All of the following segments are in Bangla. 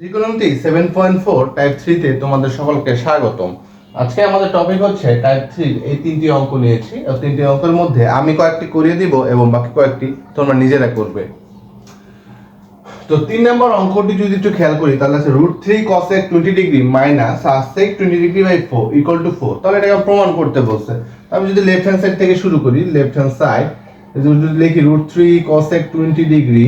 ত্রিকোণমিতি সেভেন পয়েন্ট ফোর টাইপ থ্রিতে তোমাদের সকলকে স্বাগতম। আজকে আমাদের টপিক হচ্ছে টাইপ থ্রি এই তিনটি অঙ্ক নিয়েছি। তিনটি অঙ্কের মধ্যে আমি কয়েকটি করিয়ে দিব এবং বাকি কয়েকটি তোমরা নিজেরা করবে। তো তিন নম্বর অঙ্কটি যদি একটু খেয়াল করি, তাহলে আছে root three cosec twenty degree minus sec twenty degree by four equal to four তাহলে এটাকে প্রমাণ করতে বলছে। আমি যদি লেফট হ্যান্ড সাইড থেকে শুরু করি লেফট হ্যান্ড সাইড যদি লিখি root three cosec twenty degree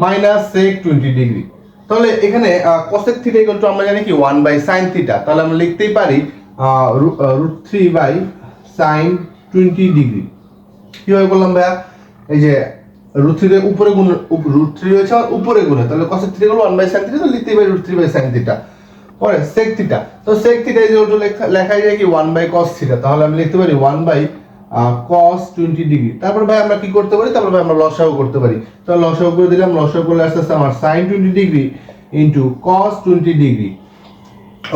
minus sec twenty degree তাহলে এখানে কসেক থিটা ইকুয়াল টু আমরা জানি কি ওয়ান বাই সাইন থিটা তাহলে আমরা লিখতেই পারি root three by sine twenty degree কীভাবে করলাম ভাইয়া? এই যে রুট থ্রি উপরে গুণ রুট থ্রি হয়েছে আমার উপরে গুণে তাহলে কসেক থ্রি হলো ওয়ান বাই সাইন থিটা তো লিখতেই পারি root three by sine theta পরে সেক থিটা তো সেক থিটা যে লেখা যায় কি ওয়ান বাই কস থিটা তাহলে আমি লিখতে পারি one by cos twenty degree তারপর ভাই আমরা কি করতে পারি? তারপর ভাই আমরা লসাও করতে পারি। তো লসাও করে দিলাম লসাও করলে আস্তে আস্তে আমার sine twenty degree into cos twenty degree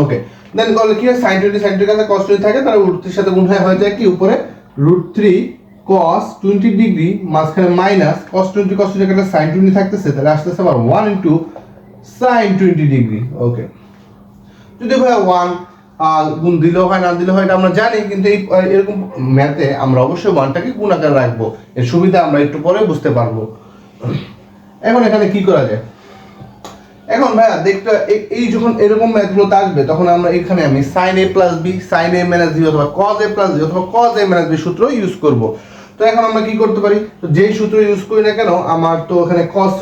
okay then করলে কি হয়? সাইন টোয়েন্টি সাইন টোয়েন্টি কাছে কস টোয়েন্টি থাকে, তাহলে রুট থ্রির সাথে গুণ হয়ে হয়ে যায় কি? উপরে root three cos twenty degree মাঝখানে minus cos twenty cos twenty কাছে সাইন টোয়েন্টি থাকতেছে, তাহলে আসতেছে আমার one into sine twenty degree okay যদি ভাই ওয়ান গুণ দিলেও হয়, না দিলেও হয়, এটা আমরা জানি, কিন্তু এই এরকম ম্যাথে আমরা অবশ্যই ওয়ানটাকে গুণ আকারে রাখব। এর সুবিধা আমরা একটু পরে বুঝতে পারব। এখন এখানে কি করা যায়? এখন ভাইয়া, দেখতে, এই যখন এরকম ম্যাথগুলো আসবে, তখন আমরা এখানে আমি sine A plus B sine A minus B অথবা কজ এ প্লাস বি অথবা কজ এ মাইনাস বি সূত্র ইউজ করব। তো এখন আমরা কি করতে পারি? তো যেই সূত্র ইউজ করি না কেন, আমার তো এখানে কস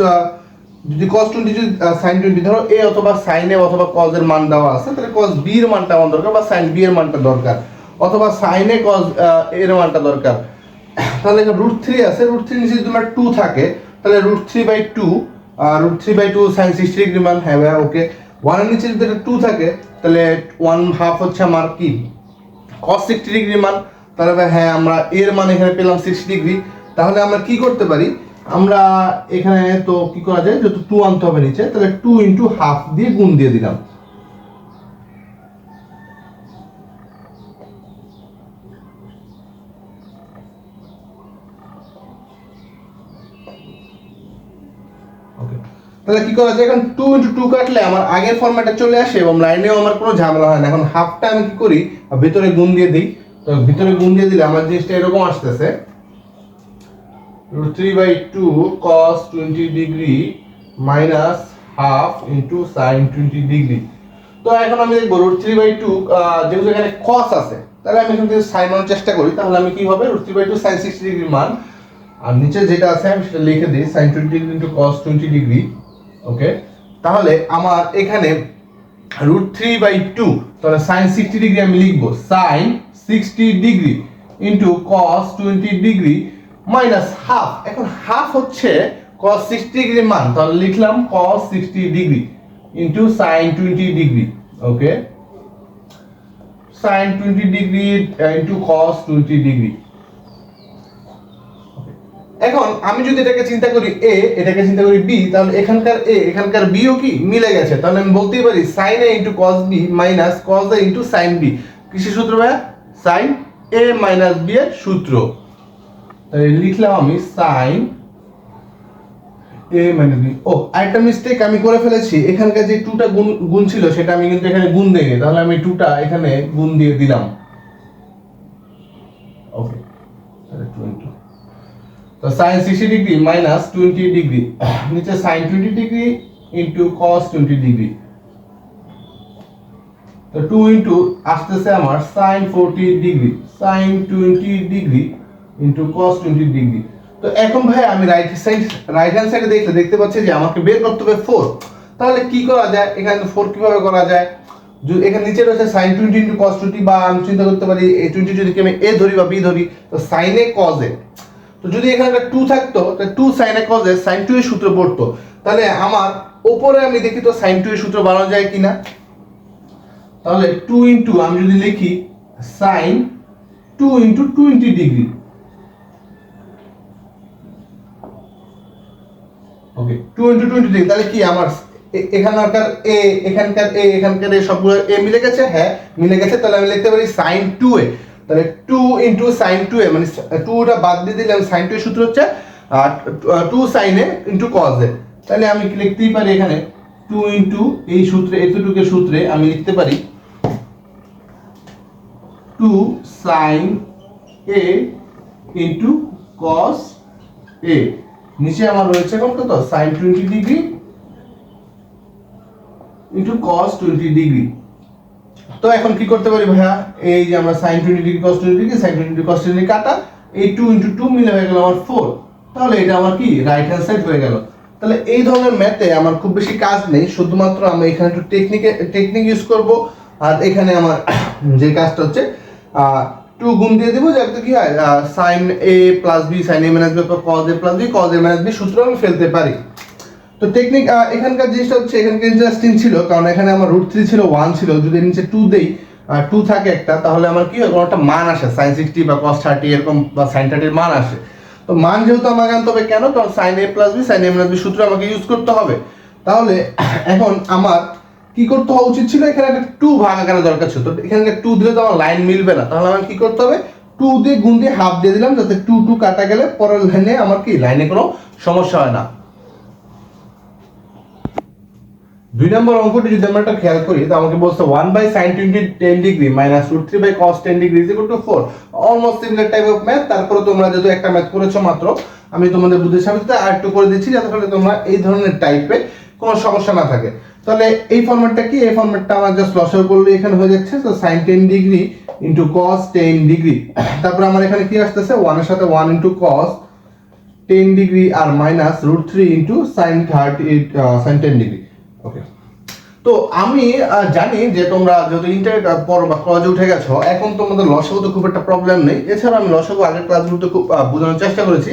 যদি কস টোয়েন্টি যদি সাইন টোয়েন্টি ধরো এ অথবা সাইন এ অথবা কজ এর মান দেওয়া আছে, তাহলে কস বি এর মানটা আমার দরকার বা সাইন বি এর মানটা দরকার। অথবা সাইন এ কজ এর মানটা দরকার। তাহলে রুট থ্রি আছে রুট থ্রি নিচে তোমার টু থাকে, তাহলে root three by two root three by two sine sixty degree মান হ্যাঁ ভাইয়া ওকে ওয়ানের নিচে যদি টু থাকে, তাহলে ওয়ান হাফ হচ্ছে আমার কি? কস সিক্সটি ডিগ্রি মান। তাহলে ভাই হ্যাঁ আমরা এর মান এখানে পেলাম সিক্সটি ডিগ্রি তাহলে আমরা কি করতে পারি? আমরা এখানে তো কি করা যায়, যেহেতু টু আনতে হবে নিচে, তাহলে টু ইন্টু হাফ দিয়ে গুণ দিয়ে দিলাম। তাহলে কি করা যায়, এখন টু ইন্টু টু কাটলে আমার আগের ফরম্যাটে চলে আসে এবং লাইনেও আমার কোনো ঝামেলা হয় না। এখন হাফটা আমি কি করি ভিতরে গুণ দিয়ে দিই। তো ভিতরে গুণ দিয়ে দিলে আমার জিনিসটা এরকম আসতেছে। Root three by two cos twenty degree minus half into sine twenty degree তো এখন আমি দেখব রুট থ্রি বাই টু যেহেতু এখানে কস আছে, তাহলে আমি এখান থেকে সাইন আনার চেষ্টা করি, তাহলে আমি কি হবে? Root three by two sine sixty degree মান, আর নিচে যেটা আছে আমি সেটা লিখে দিই sine twenty degree into cos twenty degree okay তাহলে আমার এখানে রুট থ্রি বাই টু তাহলে সাইন সিক্সটি ডিগ্রি আমি লিখব sine sixty degree into cos twenty degree minus half. এখন হাফ হচ্ছে কস সিক্সটি ডিগ্রি মান। তাহলে লিখলাম cos sixty degree into sine twenty degree okay sine twenty degree into cos twenty degree. এখন আমি যদি এটাকে চিন্তা করি এ এটাকে চিন্তা করি বি তাহলে এখানকার এ এখানকার বিও কি মিলে গেছে। তাহলে আমি বলতেই পারি sine A into cos B minus cos A into sine B কিসের সূত্র ভাইয়া? সাইন এ মাইনাস বি এর সূত্র। লিখলাম আমি সাইন এ মাইনাস বি ও, আরেকটা মিস্টেক আমি করে ফেলেছি। এখানকার যে টুটা গুণ গুণ ছিল, সেটা আমি কিন্তু এখানে গুণ দেইনি। তাহলে আমি টুটা এখানে গুণ দিয়ে দিলাম। ওকে তাহলে তো sine sixty degree minus twenty degree নিচে sine twenty degree into cos twenty degree তো টু ইন্টু আসতেছে আমার sine forty degree sine twenty degree into cos twenty degree তো এখন ভাই আমি রাইট সাইড রাইট হ্যান্ড সাইডে দেখলে দেখতে পাচ্ছি যে আমাকে বের করতে হবে ফোর তাহলে কি করা যায়? এখানে ফোর কীভাবে করা যায়? এখানে নিচে রয়েছে sine twenty into cos twenty বা আমি চিন্তা করতে পারি এই টোয়েন্টি যদি আমি এ ধরি বা বি ধরি, তো সাইনে কজে তো যদি এখানে একটা টু থাকতো, তাহলে টু এ কজে সাইন টু এর সূত্র পড়তো। তাহলে আমার ওপরে আমি দেখি তো সাইন টু এর সূত্র বানানো যায় কিনা? তাহলে টু ইন্টু আমি যদি লিখি sine two into twenty degree okay two into twenty degree তাহলে কি আমার এখানকার এ এখানকার এ এখানকার এ সবগুলো এ মিলে গেছে? হ্যাঁ মিলে গেছে, তাহলে আমি লিখতে পারি সাইন টু এ তাহলে two into sine two A মানে টুটা বাদ দিয়ে দিলে সাইন টু এর সূত্র হচ্ছে two sine A into cos A তাহলে আমি লিখতেই পারি এখানে? টু ইন্টু এই সূত্রে এতটুকু সূত্রে আমি লিখতে পারি two sine A into cos A নিচে আমার রয়েছে কত sine twenty degree into cos twenty degree তো এখন কি করতে পারি ভাইয়া? এই যে আমরা sine twenty degree cos twenty degree sine twenty cos twenty কাটা, এই টু ইন্টু টু মিলে হয়ে গেল আমার ফোর তাহলে এটা আমার কি? রাইট হ্যান্ড সাইড হয়ে গেল। তাহলে এই ধরনের ম্যাথে আমার খুব বেশি কাজ নেই, শুধুমাত্র আমি এখানে একটু টেকনিকে টেকনিক ইউজ করব। আর এখানে আমার যে কাজটা হচ্ছে টু গুণ দিয়ে দেবো যাতে কি হয় sine A plus B sine A minus B cos A plus B cos A minus B সূত্র আমি ফেলতে পারি। তো টেকনিক এখানকার জিনিসটা হচ্ছে এখানকার ইন্টারেস্টিং ছিল, কারণ এখানে আমার রুট থ্রি ছিল ওয়ান ছিল, যদি নিচে টু দেই টু থাকে একটা, তাহলে আমার কি হয়, কোনো একটা মান আসে সাইন সিক্সটি বা কস থার্টি এরকম বা সাইন থার্টির মান আসে। তো মান যেহেতু আমাকে আনতে হবে কেন? কারণ sine A plus B sine A minus B সূত্র আমাকে ইউজ করতে হবে। তাহলে, এখন আমার কি করতে হওয়া উচিত ছিল? এখানে একটা টু ভাগ আকারে দরকার ছিল। তো এখানে একটা টু দিলে তো আমার লাইন মিলবে না। তাহলে আমার কি করতে হবে? টু দিয়ে গুণ দিয়ে হাফ দিয়ে দিলাম যাতে টু টু কাটা গেলে পরের লাইনে আমার কি লাইনে কোনো সমস্যা হয় না। দুই নম্বর অঙ্কটি যদি আমরা একটা খেয়াল করি, তো আমাকে বলছে one by sine twenty ten degree minus root three by cos ten degree is two four almost similar type of math তারপরে তোমরা যেহেতু একটা ম্যাথ করেছ মাত্র, আমি তোমাদের বুদ্ধি সাবিতে আর একটু করে দিচ্ছি যাতে করে তোমরা এই ধরনের টাইপে কোনো সমস্যা না থাকে। তাহলে এই ফরম্যাটটা কি? এই ফরম্যাটটা আমার জাস্ট লসও করলে এখানে হয়ে যাচ্ছে। তো sine ten degree into cos ten degree তারপরে আমার এখানে কি আসতেছে? ওয়ানের সাথে one into cos ten degree আর minus root three into sine thirty sine ten degree okay তো আমি জানি যে তোমরা যদি ইন্টারনেট পর বা কলেজে উঠে গেছো, এখন তোমাদের লসাগু তো খুব একটা প্রবলেম নেই। এছাড়া আমি লসাগু আগের ক্লাসগুলোতে খুব বোঝানোর চেষ্টা করেছি।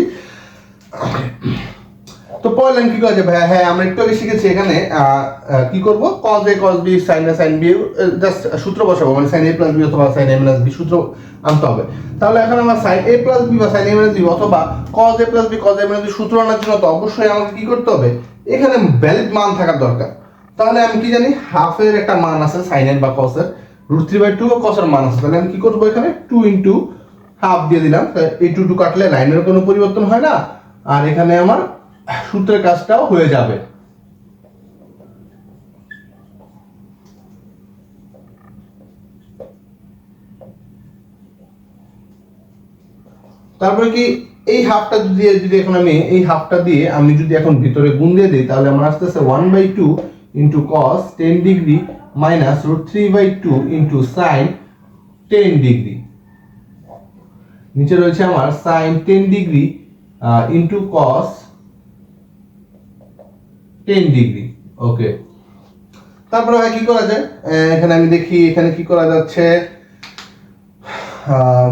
তো লাইন কি করা যায়? ভাইয়া হ্যাঁ আমরা একটু আগে শিখেছি এখানে কি করব? Cos A cos B sin a, sin b just সূত্র বসাবো মানে সাইন a প্লাস b অথবা সাইন a মাইনাস b সূত্র আনতে হবে। তাহলে এখন আমার সাইন এ প্লাস বি বা সাইন a মাইনাস b অথবা cos A plus B cos a minus b সূত্র আনার জন্য তো অবশ্যই আমাকে কি করতে হবে? এখানে ভ্যালিড মান থাকার দরকার। তাহলে আমি কি জানি? হাফের একটা মান আছে এর বা এর রুট থ্রি বাই টু বা এর মান আছে। তাহলে আমি কি করব এখানে? টু ইন্টু হাফ দিয়ে দিলাম। এই টু টু কাটলে লাইনের কোনো পরিবর্তন হয় না। আর এখানে আমার সূত্রের কাজটাও হয়ে যাবে। তারপরে কি এই হাফটা দিয়ে যদি এখন আমি এই হাফটা দিয়ে আমি যদি এখন ভিতরে গুণ দিয়ে দিই, তাহলে আমার আসতেছে one by two into cos ten degree minus root three by two into sine ten degree নিচে রয়েছে আমার sine ten degree into cos ten degree okay তারপরে ভাই কি করা যায়? এখানে আমি দেখি, এখানে কি করা যাচ্ছে?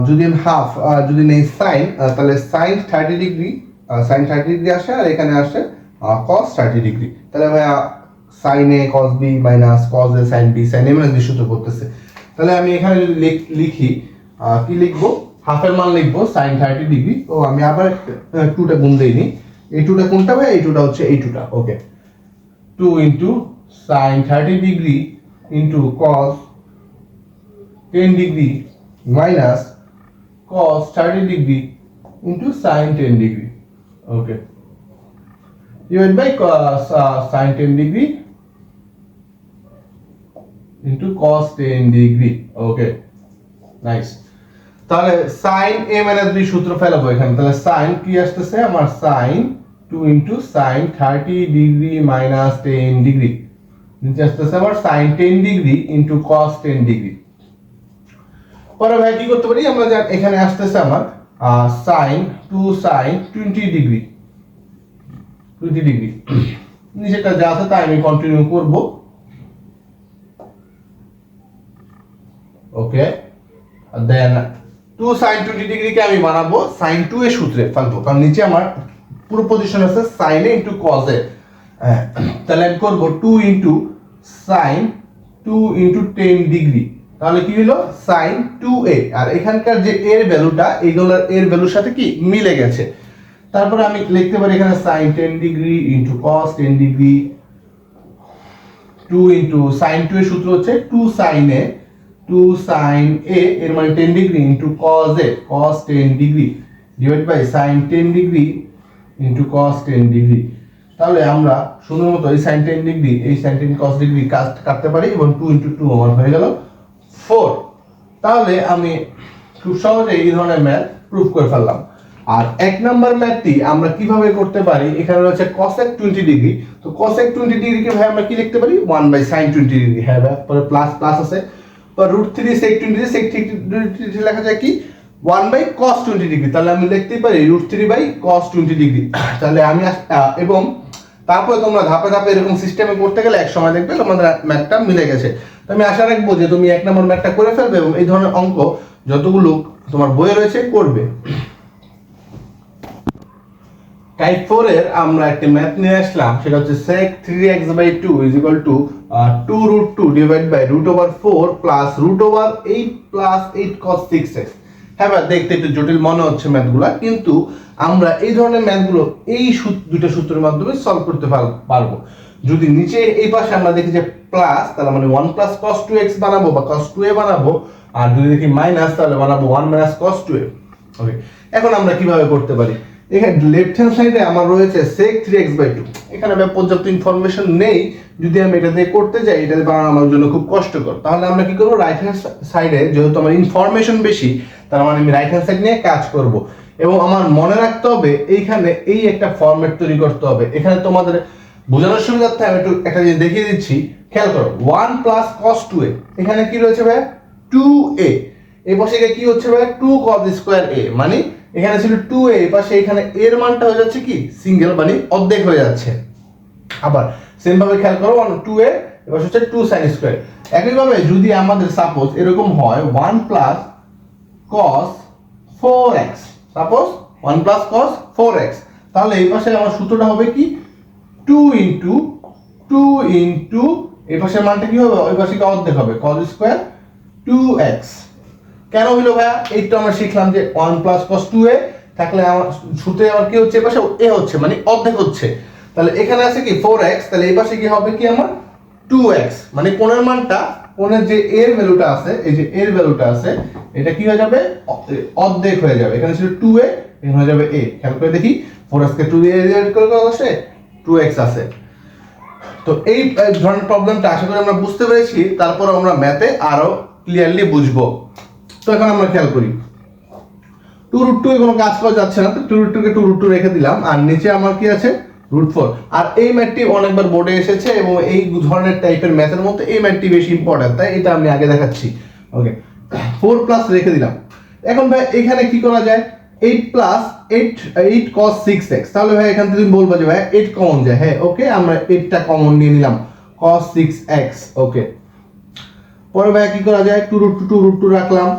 যদি হাফ যদি নেই সাইন তাহলে sine thirty degree sine thirty degree আসে আর এখানে আসে কস থার্টি ডিগ্রি তাহলে ভাইয়া sine A cos B minus cos A sine B sine A minus সূত্র করতেছে তাহলে আমি এখানে যদি লিখি কি লিখব? হাফের মান লিখব সাইন থার্টি ডিগ্রি ও আমি আবার টুটা গুণ দিইনি এই টুটা কোনটা ভাই এই টুটা হচ্ছে এই টুটা ওকে Two into sine thirty degree into cos ten degree minus cos 30 degree into sin 10 degree. Okay. Divided by cos uh, sin 10 degree into cos 10 degree. Okay. Nice. তাহলে sin a minus b সূত্র ফেলাবো এখানে তাহলে sin কি আসতেছে আমার sin 2 into sin 30 degree minus 10 degree. নিচে আসতেছে আমার sin 10 degree into cos 10 degree. পরে ভাই কি করতে পারি? আমরা এখানে আসতেছে আমার sine two sine twenty degree twenty degree নিচেটা যা আছে তাই আমি কন্টিনিউ করব। Okay then two sine twenty ডিগ্রিকে আমি বানাবো সাইন টু এর সূত্রে ফেলব কারণ নিচে আমার পুরো পজিশন আছে সাইনে ইন্টু কজে তাহলে আমি করব two into sine two into ten degree তাহলে কি হলো? সাইন টু এ আর এখানকার যে এর ভ্যালুটা এইগুলোর এর ভ্যালুর সাথে কি মিলে গেছে? তারপরে আমি লিখতে পারি এখানে sine ten degree into cos ten degree two into sine two এর সূত্র হচ্ছে two sine A two sine A এর মানে ten degree into cos A cos ten degree divide by sine ten degree into cos ten degree তাহলে আমরা মতো এই সাইন টেন ডিগ্রি এই সাইন টেন কস ডিগ্রি কাজ কাটতে পারি এবং টু ইন্টু টু আমার হয়ে গেল ফোর তাহলে আমি খুব সহজে এই ধরনের ম্যাথ প্রুফ করে ফেললাম। আর এক নাম্বার ম্যাথটি আমরা কীভাবে করতে পারি? এখানে রয়েছে cosec 20 ডিগ্রি তো cosec 20 ডিগ্রিকে ভাই আমরা কি লিখতে পারি? One by sine twenty degree হ্যাঁ পরে প্লাস প্লাস আছে। Root three sec twenty sec twenty লেখা যায় কি? One by cos twenty degree তাহলে আমি লিখতেই পারি root three by cos twenty degree তাহলে আমি এবং তারপরে তোমরা ধাপে ধাপে এরকম সিস্টেমে করতে গেলে এক সময় দেখবে তোমাদের ম্যাথটা মিলে গেছে। তো আমি আশা রাখব যে তুমি এক নম্বর ম্যাথটা করে ফেলবে এবং এই ধরনের অঙ্ক যতগুলো তোমার বইয়ে রয়েছে করবে। টাইপ ফোর এর আমরা একটা ম্যাথ নিয়ে আসলাম, সেটা হচ্ছে sec 3x by 2 is equal to two 2 root 2 divided by root over 4 plus root over 8 plus 8 cos 6x হ্যাঁ দেখতে একটু জটিল মনে হচ্ছে ম্যাথগুলা, কিন্তু আমরা এই ধরনের ম্যাথগুলো এই দুইটা সূত্রের মাধ্যমে সলভ করতে পার- পারব। যদি নিচে এই পাশে আমরা দেখি যে প্লাস তাহলে মানে one plus cos two x বানাবো বা কস টু এ বানাবো, আর যদি দেখি মাইনাস তাহলে বানাবো ওয়ান মাইনাস cos 2a ওকে এখন আমরা কীভাবে করতে পারি? এখানে লেফট হ্যান্ড সাইডে আমার রয়েছে sec 3x by 2 এখানে ভাই পর্যাপ্ত ইনফরমেশন নেই। যদি আমি এটা দিয়ে করতে যাই, এটা বানানো আমার জন্য খুব কষ্টকর। তাহলে আমরা কি করব? রাইট হ্যান্ড সাইডে যেহেতু আমার ইনফরমেশন বেশি, তার মানে আমি রাইট হ্যান্ড সাইড নিয়ে কাজ করব। এবং আমার মনে রাখতে হবে, এইখানে এই একটা ফরম্যাট তৈরি করতে হবে। এখানে তোমাদের বোঝানোর সুবিধার্থে আমি একটু একটা জিনিস দেখিয়ে দিচ্ছি। খেয়াল করো one plus cos two A এখানে কি রয়েছে ভাই টু এ এই পাশে কি হচ্ছে ভাই টু কস স্কোয়ার এ মানে এখানে ছিল টু এ পাশে এখানে এর মানটা হয়ে যাচ্ছে কি? সিঙ্গেল মানে অর্ধেক হয়ে যাচ্ছে। আবার সেম ভাবে খেয়াল করো ওয়ান টু এ এবার হচ্ছে টু সাইন স্কোয়ার একইভাবে যদি আমাদের সাপোজ এরকম হয় one plus cos four x suppose one plus cos four x তাহলে এই পাশে আমার সূত্রটা হবে কি? টু ইন্টু টু ইন্টু এই পাশের মানটা কি হবে? ওই পাশে কি অর্ধেক হবে কস স্কোয়ার টু এক্স কেন হইল ভাইয়া? এইটা আমরা শিখলাম যে one plus cos two A থাকলে আমার সূত্রে আমার কি হচ্ছে? এই পাশে এ হচ্ছে মানে অর্ধেক হচ্ছে। তাহলে এখানে আছে কি? ফোর এক্স তাহলে এই পাশে কি হবে কি আমার? টু এক্স মানে কোণের মানটা, কোণের যে এর ভ্যালুটা আছে, এই যে এর ভ্যালুটা আছে, এটা কি হয়ে যাবে? অর্ধেক হয়ে যাবে। এখানে ছিল টু এ এখানে হয়ে যাবে এ খেয়াল করে দেখি। ফোর এক্স কে টু ডিভাইড আসে? টু এক্স আছে তো এই ধরনের প্রবলেমটা আশা করি আমরা বুঝতে পেরেছি। তারপর আমরা ম্যাথে আরও ক্লিয়ারলি বুঝব। তো এখন আমরা খেয়াল করি। টু রুট টু কোনো কাজ করা যাচ্ছে না, তো টু রুট টুকে টু রুট টু রেখে দিলাম, আর নিচে আমার কি আছে? রুট ফোর আর এই ম্যাথটি অনেকবার বোর্ডে এসেছে এবং এই ধরনের টাইপের ম্যাথের মধ্যে এই ম্যাথটি বেশি ইম্পর্টেন্ট তাই এটা আমি আগে দেখাচ্ছি। ওকে ফোর প্লাস রেখে দিলাম। এখন ভাই, এখানে কি করা যায়? Eight plus eight eight cos six x তাহলে ভাই, এখান থেকে তুমি বলব যে ভাই এইট কমন যায়। হ্যাঁ ওকে আমরা এইটটা কমন নিয়ে নিলাম। কস সিক্স এক্স ওকে পরে ভাই, কি করা যায়? Two root two two root two রাখলাম।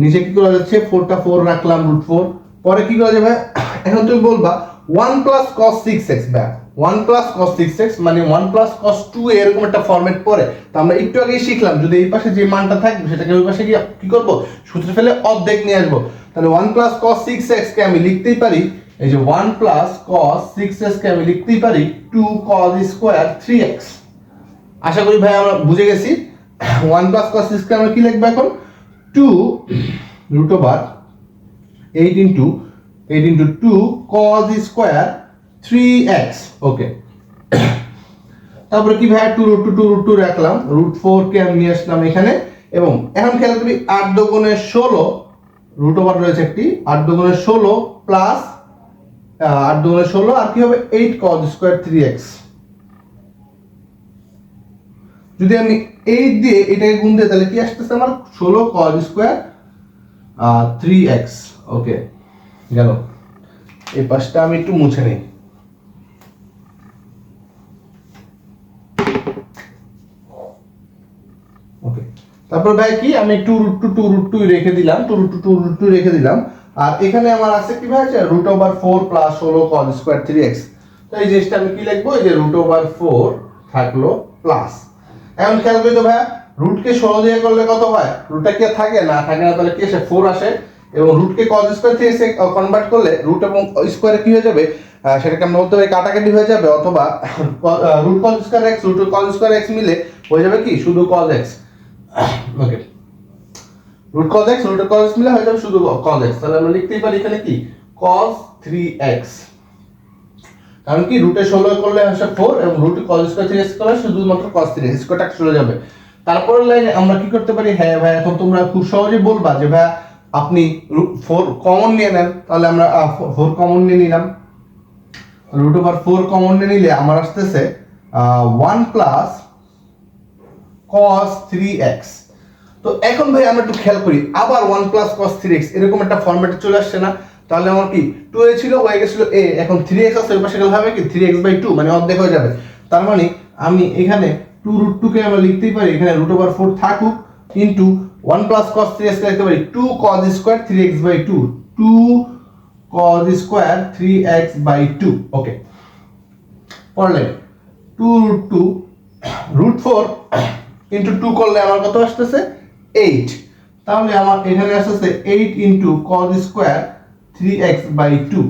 নিচে কি করা যাচ্ছে? ফোরটা ফোর রাখলাম রুট ফোর পরে কি করা যাবে? এখন তুমি বলবা one plus cos six x back one plus cos six x মানে ওয়ান প্লাস কস টু এরকম একটা ফর্মেট পরে তো আমরা একটু আগেই শিখলাম, যদি এই পাশে যে মানটা থাকবে, সেটাকে ওই পাশে গিয়ে কি করব? সূত্রে ফেলে অর্ধেক নিয়ে আসব। তাহলে one plus cos six x কে আমি লিখতেই পারি, এই যে one plus cos six x কে আমি লিখতেই পারি two cos square three x আশা করি ভাই আমরা বুঝে গেছি। ওয়ান প্লাস কস সিক্সকে আমরা কি লিখব এখন? Two root over eight into eight into two cos square three x okay তারপরে কি ভাই two root two two root two রাখলাম? রুট ফোর কে আমি নিয়ে আসলাম এখানে। এবং এখন খেয়াল করি আট দোগুণে ষোলো রুট ওভার রয়েছে একটি, আট দোগুণে ষোলো প্লাস আট দোগুণে ষোলো, আর কি হবে? Eight cos square three x যদি আমি এইট দিয়ে এটাকে গুণ দিই, তাহলে কি আসতেছে আমার? ষোলো cos square three x okay গেল। এই পাশটা আমি একটু মুছে নিই। ওকে তারপর ভাই কি, আমি two root two two root two রেখে দিলাম two root two two root two রেখে দিলাম। আর এখানে আমার আছে কি ভাই, আছে রুট ওভার ফোর প্লাস ষোলো কজ স্কোয়ার থ্রি এক্স তো এই জিনিসটা আমি কি লিখব? এই যে রুট ওভার ফোর থাকল প্লাস এখন খেয়াল করি তো ভাইয়া রুটকে ষোলো দিয়ে করলে কত হয়? রুটটা কি থাকে? না থাকে না, তাহলে কি আসে? ফোর আসে। এবং রুটকে কজ স্কোয়ার থেকে কনভার্ট করলে রুট এবং স্কোয়ারে কি হয়ে যাবে? সেটাকে আমরা বলতে পারি কাটাকাটি হয়ে যাবে, অথবা root cos square x root cos square x মিলে হয়ে যাবে কি? শুধু cos x okay root cos x root cos মিলে হয়ে যাবে শুধু কজ এক্স তাহলে আমরা লিখতেই পারি এখানে কি? কজ থ্রি এক্স কারণ কি রুটে ষোলো করলে আসে ফোর এবং রুটে কজ স্কোয়ার থ্রি করলে শুধুমাত্র কস থ্রি স্কোয়ারটা চলে যাবে। তারপরের লাইনে আমরা কি করতে পারি? হ্যাঁ ভাই, এখন তোমরা খুব সহজেই বলবা যে ভাই, আপনি ফোর কমন নিয়ে নেন, তাহলে আমরা ফোর কমন নিয়ে নিলাম। রুট ওভার ফোর কমন নিয়ে নিলে আমার আসতেছে one plus cos three x তো এখন ভাই আমরা একটু খেয়াল করি, আবার one plus cos three x এরকম একটা ফর্মেটে চলে আসছে না। তাহলে আমার কি? টু এ ছিল হয়ে গেছিল এ এখন থ্রি এক্স আছে পাশে গেলে হবে কি? থ্রি এক্স বাই টু মানে অর্ধেক হয়ে যাবে। তার মানে আমি এখানে টু রুট টুকে আমরা লিখতেই পারি, এখানে রুট ওভার ফোর থাকুক into one plus cos three x লিখতে পারি two cos square three x by two two cos square three x by two okay পড়লেন two root two root four into two করলে আমার কত আসতেছে? এইট তাহলে আমার এখানে আসতেছে eight into cos square three x by two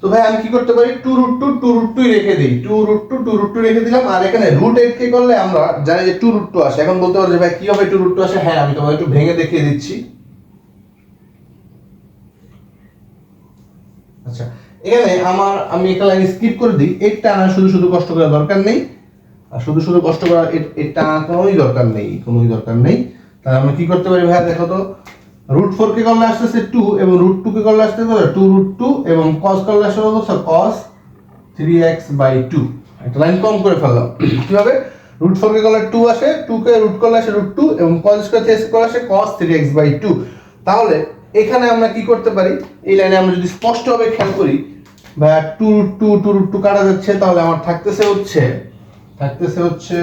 তো ভাই, আমি কি করতে পারি? Two root two two root two রেখে দিই। Two root two two root two রেখে দিলাম। আর এখানে রুট এইট কে করলে আমরা জানি যে টু রুট টু আসে। এখন বলতে পারো যে ভাই, কি হবে টু রুট টু আসে? হ্যাঁ আমি তোমাকে একটু ভেঙে দেখিয়ে দিচ্ছি। আচ্ছা এখানে আমার, আমি একটা লাইন স্কিপ করে দিই। এইটটা আনা শুধু শুধু কষ্ট করার দরকার নেই। আর শুধু শুধু কষ্ট করার এটা কোনোই দরকার নেই, কোনোই দরকার নেই। তাহলে আমি কি করতে পারি ভাইয়া, দেখো তো রুট ফোর কে করলে আসতেছে টু এবং রুট টু কে করলে আসতেছে টু রুট টু এবং কস করলে আসতে হচ্ছে cos three x by two একটা লাইন কম করে ফেললাম। কীভাবে? রুট ফোর কে করলে টু আসে টু কে রুট করলে আসে রুট টু এবং কস স্কোয়ার থ্রি করলে আসে cos three x by two তাহলে এখানে আমরা কি করতে পারি? এই লাইনে আমরা যদি স্পষ্টভাবে খেয়াল করি, ভাইয়া two root two two root two কাটা যাচ্ছে, তাহলে আমার থাকতেছে হচ্ছে থাকতেছে হচ্ছে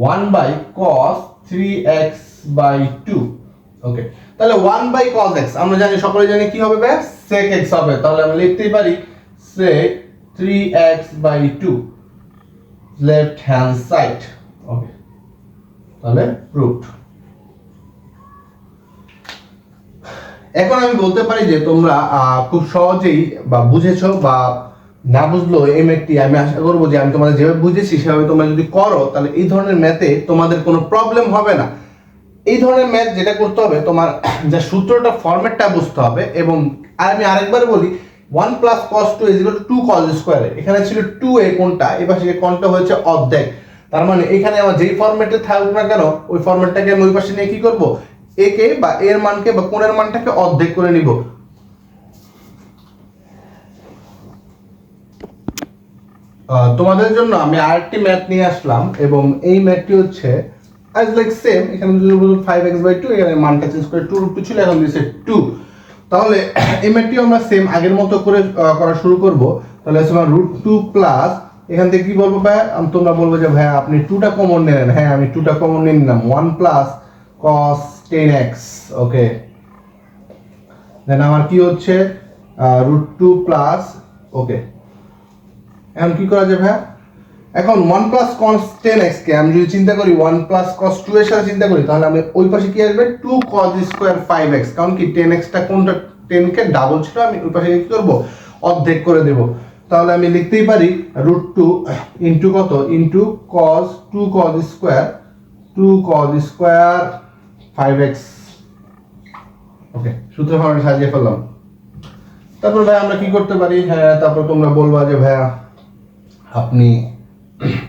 one by cos three x by two okay তাহলে ওয়ান বাই কস এক্স আমরা জানি, সকলে জানি কি হবে ভাই সেক এক্স হবে। তাহলে আমরা লিখতেই পারি sec three x by two left hand side okay তাহলে রুট এখন আমি বলতে পারি যে তোমরা খুব সহজেই বা বুঝেছ বা না বুঝলো, এই ম্যাথটি আমি আশা করব যে আমি তোমাদের যেভাবে বুঝেছি, সেভাবে তোমরা যদি করো, তাহলে এই ধরনের ম্যাথে তোমাদের কোনো প্রবলেম হবে না। এই ধরনের ম্যাথ যেটা করতে হবে, তোমার যে সূত্রটা ফরম্যাটটা বুঝতে হবে এবং আর আমি আরেকবার বলি one plus cos two is two cos স্কোয়ারে এখানে ছিল টু এ কোনটা এবার সে কোনটা হয়েছে অর্ধেক। তার মানে এখানে আমার যেই ফরম্যাটে থাকুক না কেন, ওই ফরম্যাটটাকে আমি ওই পাশে নিয়ে কি করব? একে বা এর মানকে বা কোণের মানটাকে অর্ধেক করে নিব। তোমাদের জন্য আমি আরেকটি ম্যাথ নিয়ে আসলাম এবং এই ম্যাথটি হচ্ছে অ্যাজ লাইক সেম এখানে ফাইভ এক্স বাই টু এখানে মানটা চেঞ্জ করে টু টু ছিল, এখন দিয়েছে টু তাহলে এই ম্যাথটিও আমরা সেম আগের মতো করে করা শুরু করব। তাহলে হচ্ছে রুট টু প্লাস এখান থেকে কি বলব ভাই? তোমরা বলব যে ভাই, আপনি টুটা কমন নিলেন হ্যাঁ আমি টুটা কমন নিয়ে নিলাম। One plus cos ten x okay then আমার কি হচ্ছে? রুট টু প্লাস ওকে এখন কি করা যায় ভাইয়া? এখন one plus cos ten x কে আমি যদি চিন্তা করি ওয়ান প্লাস কস টু এর সাথে চিন্তা করি, তাহলে আমি ওই পাশে কি আসবে? Two cos square five x কারণ কি টেন এক্সটা কোনটা? টেন কে ডাবল ছিল, আমি ওই পাশে কি করব? অর্ধেক করে দেব। তাহলে আমি লিখতেই পারি রুট টু ইন্টু কত? Into cos two cos square two cos square five x okay সূত্র ফর্মে সাজিয়ে ফেললাম। তারপর ভাই আমরা কি করতে পারি? হ্যাঁ তারপর তোমরা বলবা যে ভাইয়া আপনি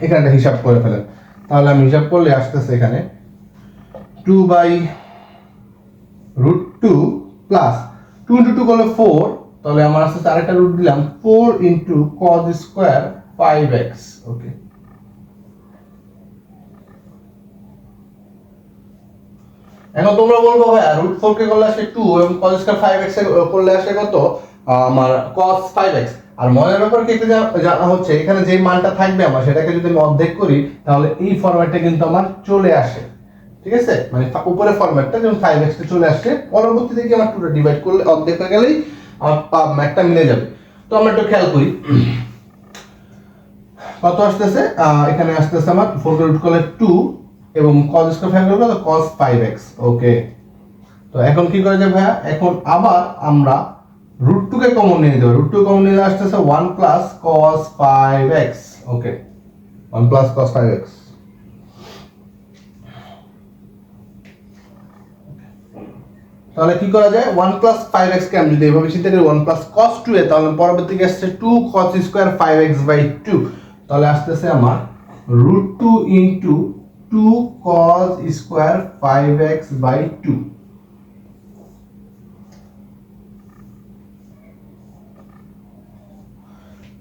এখানে হিসাব করে ফেলেন। তাহলে আমি হিসাব করলে আসতেছে এখানে two by root two plus two into two করলে ফোর তাহলে আমার আসতেছে আরেকটা রুট দিলাম four into cos square five x okay এখন তোমরা বলব ভাই রুট ফোর কে করলে আসে টু এবং কজ স্কোয়ার ফাইভ এক্স করলে আসে কত? আমার কস ফাইভ এক্স আর মনের ব্যাপার কি জানা হচ্ছে, এখানে যে মানটা থাকবে আমার, সেটাকে যদি আমি অর্ধেক করি, তাহলে এই ফরম্যাটটা কিন্তু আমার চলে আসে। ঠিক আছে? মানে উপরে ফরম্যাটটা যেমন ফাইভ এক্সটা চলে আসছে, পরবর্তীতে কি আমার টুটা ডিভাইড করলে অর্ধেক হয়ে গেলেই আমার ম্যাথটা মিলে যাবে। তো আমরা একটু খেয়াল করি। কত আসতেছে? এখানে আসতেছে আমার ফোর রুট করলে টু এবং কজ স্কোয়ার ফাইভ করলে কস ফাইভ এক্স ওকে তো এখন কি করা যায় ভাইয়া? এখন আবার আমরা রুট টু কে কমন নিয়ে নিতে হবে। রুট টু কমন নিলে আসতেছে one plus cos five x okay one plus cos five x তাহলে কি করা যায়? ওয়ান প্লাস ফাইভ এক্স কে আমি যদি এভাবে চিন্তা করি one plus cos two A, তাহলে পরবর্তীকে আসছে two cos square five x by two তাহলে আসতেছে আমার root two into two cos square five x by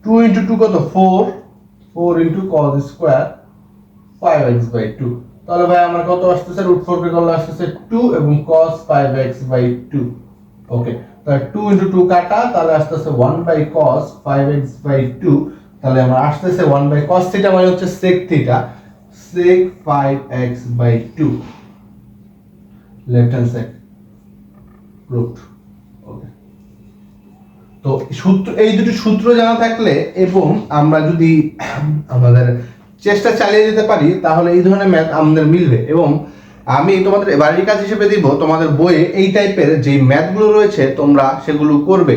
two into two কত? Four four into cos square five x by two তাহলে ভাই আমার কত আসতেছে? রুট ফোর কে করলে আসতেছে টু এবং cos five x by two okay তাহলে টু ইন্টু টু কাটা, তাহলে আসতেছে one by cos five x by two তাহলে আমার আসতেছে ওয়ান বাই কস থিটা মানে হচ্ছে sec theta sec five x by two left hand side root তো সূত্র, এই দুটি সূত্র জানা থাকলে এবং আমরা যদি আমাদের চেষ্টা চালিয়ে যেতে পারি, তাহলে এই ধরনের ম্যাথ আমাদের মিলবে। এবং আমি তোমাদের বাড়ির কাজ হিসেবে দিব, তোমাদের বইয়ে এই টাইপের যে ম্যাথগুলো রয়েছে, তোমরা সেগুলো করবে।